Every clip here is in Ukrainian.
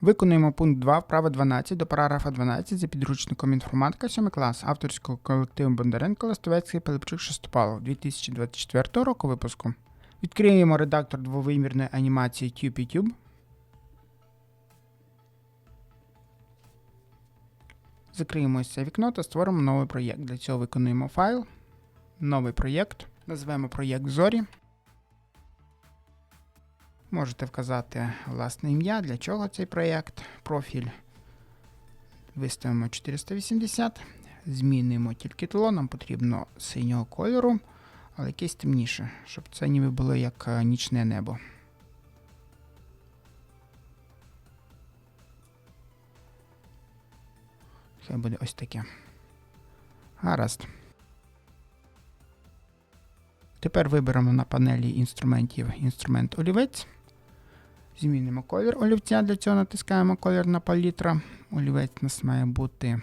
Виконуємо пункт 2 вправа 12 до параграфа 12 за підручником інформатика 7 клас авторського колективу Бондаренко Ластовецький Пилипчук Шестопалов 2024 року випуску. Відкриємо редактор двовимірної анімації TubeTube. Закриємо це вікно та створимо новий проєкт. Для цього виконуємо файл, новий проєкт, назвемо проєкт Зорі. Можете вказати власне ім'я, для чого цей проєкт, профіль. Виставимо 480. Змінимо тільки тло, нам потрібно синього кольору, але якесь темніше, щоб це ніби було як е, нічне небо. Хай буде ось таке. Гаразд. Тепер виберемо на панелі інструментів інструмент олівець. Змінимо колір олівця, для цього натискаємо колір на палітра. Олівець у нас має бути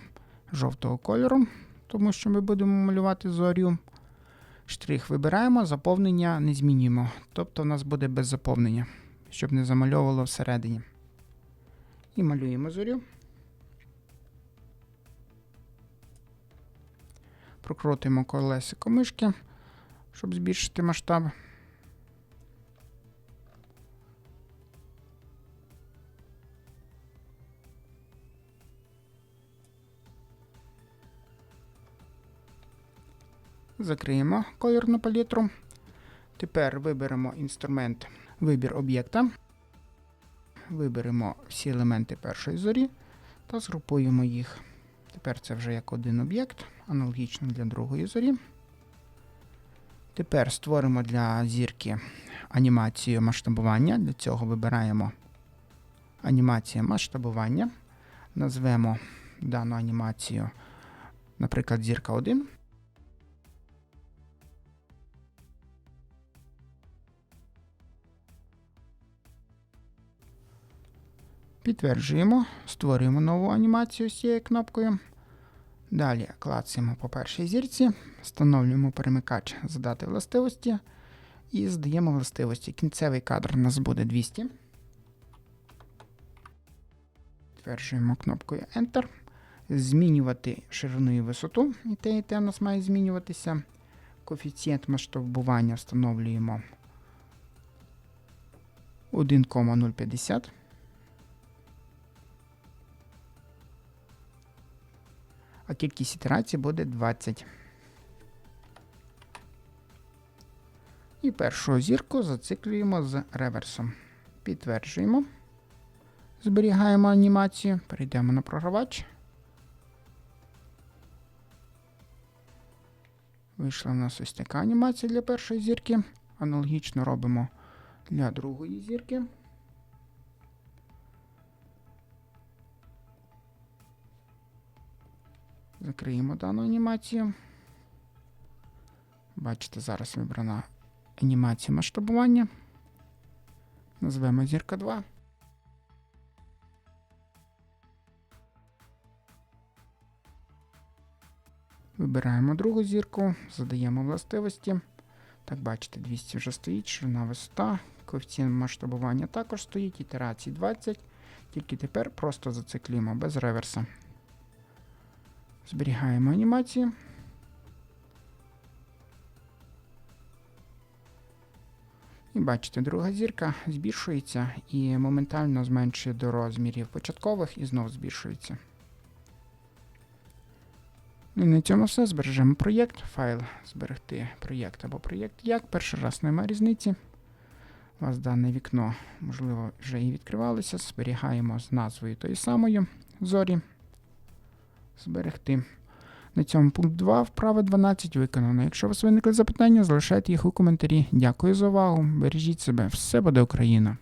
жовтого кольору, тому що ми будемо малювати зорю. Штрих вибираємо, заповнення не змінюємо. Тобто у нас буде без заповнення, щоб не замальовувало всередині. І малюємо зорю. Прокрутимо колесико мишки, щоб збільшити масштаб. Закриємо кольорну палітру. Тепер виберемо інструмент вибір об'єкта. Виберемо всі елементи першої зорі та згрупуємо їх. Тепер це вже як один об'єкт, аналогічно для другої зорі. Тепер створимо для зірки анімацію масштабування. Для цього вибираємо анімація масштабування. Назвемо дану анімацію, наприклад, зірка 1. Підтверджуємо, створюємо нову анімацію з цією кнопкою. Далі клацаємо по першій зірці, встановлюємо перемикач задати властивості і задаємо властивості. Кінцевий кадр у нас буде 200. Підтверджуємо кнопкою Enter. Змінювати ширину і висоту. І те, і те у нас має змінюватися. Коефіцієнт масштабування встановлюємо 1,050. А кількість ітерацій буде 20. І першу зірку зациклюємо з реверсом. Підтверджуємо. Зберігаємо анімацію, перейдемо на програвач. Вийшла у нас ось така анімація для першої зірки. Аналогічно робимо для другої зірки. Закриємо дану анімацію. Бачите, зараз вибрана анімація масштабування. Назвемо зірка 2. Вибираємо другу зірку, задаємо властивості. Так, бачите, 200 вже стоїть, ширина висота, коефіцієнт масштабування також стоїть, ітерації 20. Тільки тепер просто зациклюємо без реверса. Зберігаємо анімацію. І бачите, друга зірка збільшується і моментально зменшує до розмірів початкових і знову збільшується. І на цьому все. Збережемо проєкт, файл зберегти проєкт або проєкт як. Перший раз немає різниці. У вас дане вікно, можливо, вже і відкривалося. Зберігаємо з назвою тої самої зорі. Зберегти. На цьому пункт 2 вправи 12 виконано. Якщо у вас виникли запитання, залишайте їх у коментарі. Дякую за увагу. Бережіть себе. Все буде Україна!